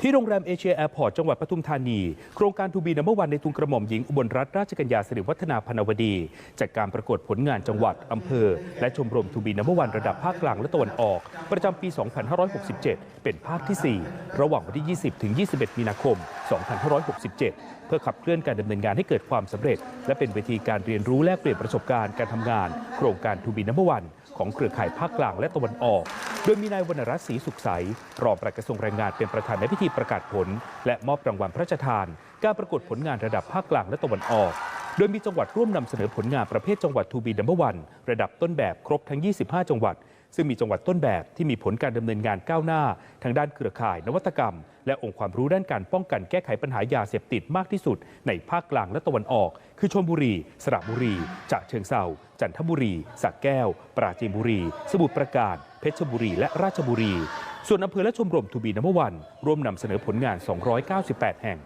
ที่โรงแรมเอเชียแอร์พอร์ตจังหวัดปทุมธานี โครงการทูบีนัมเบอร์วันในทุนกระหม่อมหญิงอุบลรัตนราชกัญญาสิริวัฒนาพนวดีจากการประกวดผลงานจังหวัด อำเภอ และชมรมทูบีนัมเบอร์วันระดับภาคกลางและตะวันออก ประจำปี 2567 เป็นภาคที่ 4 ระหว่างวันที่ 20 ถึง 21 มีนาคม 2567 เพื่อขับเคลื่อนการดำเนินงานให้เกิดความสำเร็จ และเป็นเวทีการเรียนรู้แลกเปลี่ยนประสบการณ์การทำงาน โครงการทูบีนัมเบอร์วันของเครือข่ายภาคกลางและตะวันออก โดยมีนายวรรณรัตน์ศรีสุขใส รองปลัดกระทรวงแรงงานเป็นประธานในพิธีประกาศผล และมอบรางวัลพระราชทาน การประกวดผลงานระดับภาคกลางและตะวันออก โดยมีจังหวัดร่วมนำเสนอผลงานประเภทจังหวัดทูบีดัมเบอร์วันระดับต้นแบบครบทั้ง 25 จังหวัด ซึ่งมีจังหวัดต้นแบบที่มีผลการดำเนินงานก้าวหน้า ทางด้านเครือข่าย นวัตกรรม และองค์ความรู้ด้านการป้องกันแก้ไขปัญหายาเสพติดมากที่สุด ในภาคกลางและตะวันออก คือชลบุรี สระบุรีฉะเชิงเซาจันทบุรีสระแก้ว ปราจีนบุรี สมุทรปราการ เพชรบุรี และราชบุรี ส่วนอำเภอและชมรมทูบีนัมเบอร์วันร่วมนำเสนอผลงาน 298 แห่ง